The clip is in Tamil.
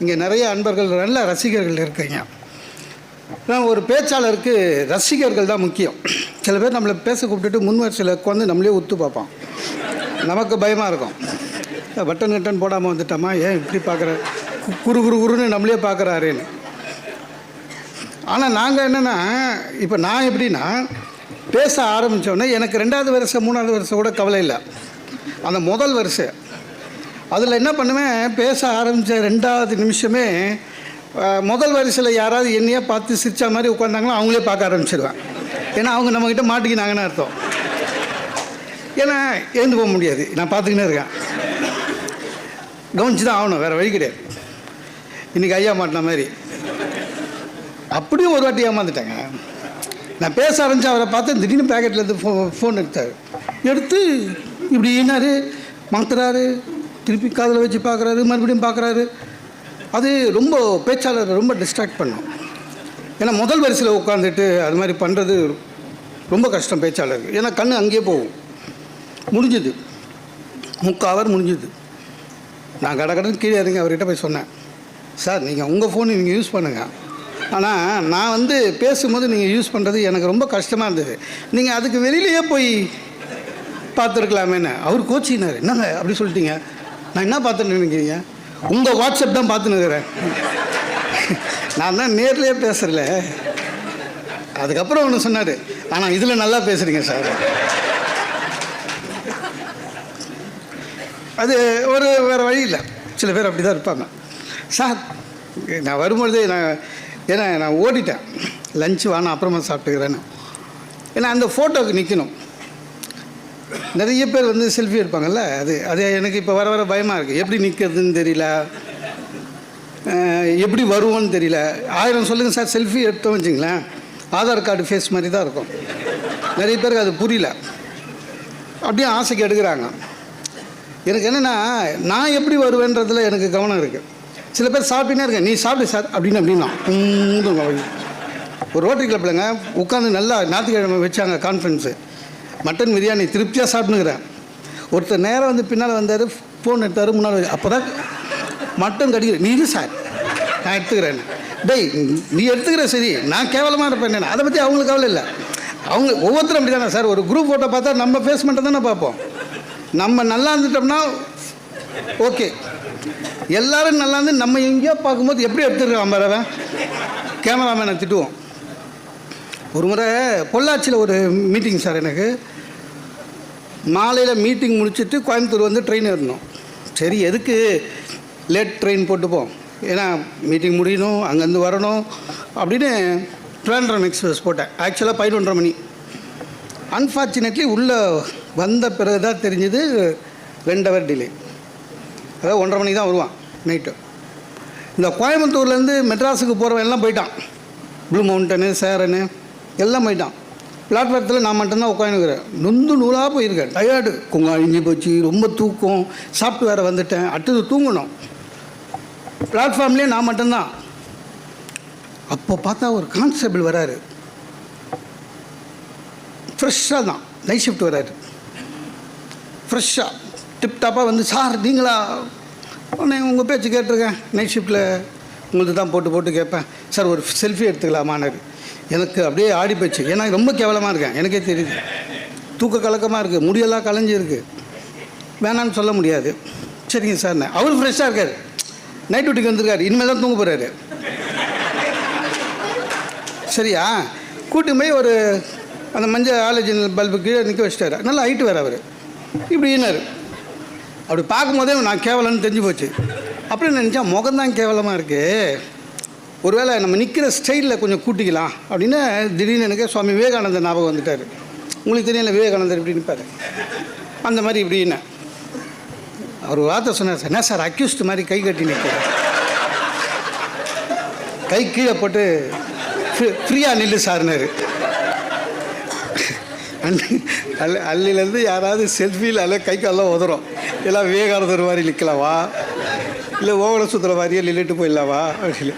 இங்கே நிறைய அன்பர்கள் நல்ல ரசிகர்கள் இருக்கீங்க. நான் ஒரு பேச்சாளருக்கு ரசிகர்கள் தான் முக்கியம். சில பேர் நம்மளை பேச கூப்பிட்டுட்டு முன் வரிசையில் உட்காந்து நம்மளே ஒத்து பார்ப்பான். நமக்கு பயமாக இருக்கும். பட்டன் கட்டன் போடாமல் வந்துட்டோமா? ஏன் இப்படி பார்க்குற? குரு குரு குருன்னு நம்மளே பார்க்குறாருன்னு. ஆனால் நாங்கள் என்னென்னா இப்போ நான் எப்படின்னா பேச ஆரம்பித்தோடனே எனக்கு ரெண்டாவது வருஷம் மூணாவது வருஷம் கூட கவலை இல்லை. அந்த முதல் வருஷம் அதில் என்ன பண்ணுவேன்? பேச ஆரம்பித்த ரெண்டாவது நிமிஷமே முதல் வரிசையில் யாராவது என்னையே பார்த்து சிரித்த மாதிரி உட்காந்தாங்களோ அவங்களே பார்க்க ஆரம்பிச்சிடுவேன் ஏன்னா அவங்க நம்மக்கிட்ட மாட்டிக்கினாங்கன்னு அர்த்தம். ஏன்னா எழுந்து போக முடியாது. நான் பார்த்துக்கினே இருக்கேன். கவனிச்சு தான் ஆகணும். வேறு வழி கிடையாது. இன்றைக்கி ஐயா மாட்டின மாதிரி. அப்படியும் ஒரு வாட்டி ஏமாந்துட்டாங்க. நான் பேச ஆரம்பிச்சு அவரை பார்த்து திடீர்னு பேக்கெட்லேருந்து ஃபோ ஃபோன் எடுத்தார். எடுத்து இப்படி என்னாரு? மாத்துறாரு. திருப்பி காதில் வச்சு பார்க்குறாரு மறுபடியும் பார்க்குறாரு. அது ரொம்ப பேச்சாளர் ரொம்ப டிஸ்ட்ராக்ட் பண்ணும். ஏன்னா முதல் வரிசையில் உட்காந்துட்டு அது மாதிரி பண்ணுறது ரொம்ப கஷ்டம் பேச்சாளருக்கு ஏன்னா கண் அங்கேயே போகும். முடிஞ்சுது. முக்கால் ஹவர் முடிஞ்சுது. நான் கட கடன் கீழே இறங்கி அவர்கிட்ட போய் சொன்னேன். சார் நீங்கள் உங்கள் ஃபோனை நீங்கள் யூஸ் பண்ணுங்கள் ஆனால் நான் வந்து பேசும்போது நீங்கள் யூஸ் பண்ணுறது எனக்கு ரொம்ப கஷ்டமாக இருந்தது. நீங்கள் அதுக்கு வெளியிலேயே போய் பார்த்துருக்கலாமேன்னு. அவர் கோச்சினார் என்னங்க? அப்படி சொல்லிட்டீங்க. நான் என்ன பார்த்துன்னு நினைக்கிறீங்க? உங்கள் வாட்ஸ்அப் தான் பார்த்துன்னு இருக்கிறேன். நான் தான் நேர்லேயே பேசுகிறல அதுக்கப்புறம் ஒன்று சொன்னார். ஆனால் இதில் நல்லா பேசுகிறீங்க சார். அது ஒரு வேறு வழி இல்லை. சில பேர் அப்படி தான் இருப்பாங்க. சார் நான் வரும்பொழுதே நான் ஏன்னா நான் ஓடிட்டேன். லஞ்சு வாங்க அப்புறமா சாப்பிட்டுக்கிறேன்னு. ஏன்னா அந்த ஃபோட்டோவுக்கு நிற்கணும் நிறைய பேர் வந்து செல்ஃபி எடுப்பாங்கல்ல அது அது எனக்கு இப்போ வர வர பயமாக இருக்குது எப்படி நிற்கிறதுன்னு தெரியல. எப்படி வருவோன்னு தெரியல. ஆயிரம் சொல்லுங்கள் சார் செல்ஃபி எடுத்தோம் வச்சிங்களேன். ஆதார் கார்டு ஃபேஸ் மாதிரி தான் இருக்கும். நிறைய பேருக்கு அது புரியல. அப்படியே ஆசைக்கு எடுக்கிறாங்க. எனக்கு என்னென்னா நான் எப்படி வருவேன்றதில் எனக்கு கவனம் இருக்குது சில பேர் சாப்பிட்டுனே இருக்கேன் நீ சாப்பிடு சார் அப்படின்னு அப்படின்னா ஒரு ரோட்டரி கிளப்லங்க உட்காந்து நல்லா ஞாயிற்றுக்கிழமை வச்சாங்க கான்ஃபரன்ஸு மட்டன் பிரியாணி திருப்தியாக சாப்பிட்டுக்கிறேன் ஒருத்தர் நேரம் வந்து பின்னால் வந்தார் ஃபோன் எடுத்தார் முன்னால் அப்போ தான் மட்டன் கடிக்கிற நீ சார் நான் எடுத்துக்கிறேன். டேய் நீ எடுத்துக்கிற சரி. நான் கேவலமாக இருப்பேன் அதை பற்றி அவங்களுக்கு கவலை இல்லை. அவங்க ஒவ்வொருத்தரும் அப்படி தானே சார் ஒரு குரூப் ஃபோட்டோ பார்த்தா நம்ம ஃபேஸ் மட்டும் தானே பார்ப்போம். நம்ம நல்லா இருந்துட்டோம்னா ஓகே எல்லாரும் நல்லா இருந்து நம்ம எங்கேயோ பார்க்கும்போது எப்படி எடுத்துருக்கான் பாருவன் கேமராமேனை திட்டுவோம். ஒரு முறை பொள்ளாச்சியில் ஒரு மீட்டிங் சார் எனக்கு. மாலையில் மீட்டிங் முடிச்சுட்டு கோயம்புத்தூர் வந்து ட்ரெயின் ஏறணும். சரி எதுக்கு லேட் ட்ரெயின் போட்டுப்போம் ஏன்னா மீட்டிங் முடியணும் அங்கேருந்து வரணும் அப்படின்னு ட்ரிவாண்ட்ரம் எக்ஸ்பிரஸ் போட்டேன். ஆக்சுவலாக பதினொன்றரை மணி. அன்ஃபார்ச்சுனேட்லி உள்ளே வந்த பிறகு தான் தெரிஞ்சது ரெண்டு ஹவர் டிலே அதாவது ஒன்றரை மணிக்கு தான் வருவான் நைட்டு இந்த கோயம்புத்தூர்லேருந்து மெட்ராஸுக்கு போகிறவன் எல்லாம் போயிட்டான். ப்ளூ மவுண்டனு சேரனு எல்லாம் போயிட்டான். பிளாட்ஃபாரத்தில் நான் மட்டும்தான் உட்காந்துக்கிறேன் நொந்து நூலாக போயிருக்கேன் டயர்டு குங்கா அழிஞ்சு போச்சு ரொம்ப தூக்கம். சாப்பிட்டு வேறு வந்துட்டேன். அடுத்தது தூங்கணும். பிளாட்ஃபார்ம்லேயே நான் மட்டும்தான். அப்போ பார்த்தா ஒரு கான்ஸ்டபிள் வராரு. ஃப்ரெஷ்ஷாக தான். நைட் ஷிஃப்ட் வராரு. ஃப்ரெஷ்ஷாக டிப்டாப்பாக வந்து சார் நீங்களா? உடனே உங்கள் பேச்சு கேட்டிருக்கேன். நைட் ஷிஃப்ட்டில் உங்களுக்கு தான் போட்டு போட்டு கேட்பேன். சார் ஒரு செல்ஃபி எடுத்துக்கலாமான்னு எனக்கு அப்படியே ஆடி போச்சு. ஏன்னா ரொம்ப கேவலமாக இருக்கேன். எனக்கே தெரியுது. தூக்க கலக்கமாக இருக்குது முடியெல்லாம் கலைஞ்சி இருக்குது வேணான்னு சொல்ல முடியாது. சரிங்க சார். அவர் ஃப்ரெஷ்ஷாக இருக்கார். நைட் டியூட்டிக்கு வந்திருக்காரு. இனிமேல் தான் தூங்க போகிறாரு சரியா? கூட்டி போய் ஒரு அந்த மஞ்சள் ஆலோஜன் பல்பு கீழே நிற்க வச்சிட்டாரு. நல்லா ஹைட்டு வேறு அவர். இப்படின்னாரு. அப்படி பார்க்கும்போதே நான் கேவலம்னு தெரிஞ்சு போச்சு. அப்படின்னு நினச்சா முகம்தான் கேவலமாக இருக்குது ஒருவேளை நம்ம நிற்கிற ஸ்டைலில் கொஞ்சம் கூட்டிக்கலாம் அப்படின்னு திடீர்னு எனக்கு சுவாமி விவேகானந்தர் ஞாபகம் வந்துட்டார். உங்களுக்கு தெரியல விவேகானந்தர் இப்படி நிற்பார் அந்த மாதிரி இப்படின்னு அவர் வார்த்தை சொன்னார் சார் என்ன சார் அக்யூஸ்ட் மாதிரி கை கட்டி நிற்கிறார் கை கீழே போட்டு ஃப்ரீயாக நில்லு சார்னாரு. அல்ல அல்லிலேருந்து யாராவது செல்ஃபியில் அல்ல கை காலெலாம் உதறும். எல்லாம் விவேகானந்தர் மாதிரி நிற்கலாவா இல்லை ஓவலை சுற்றுற மாதிரியே நில்லுட்டு போயிடலாவா அப்படின்னு.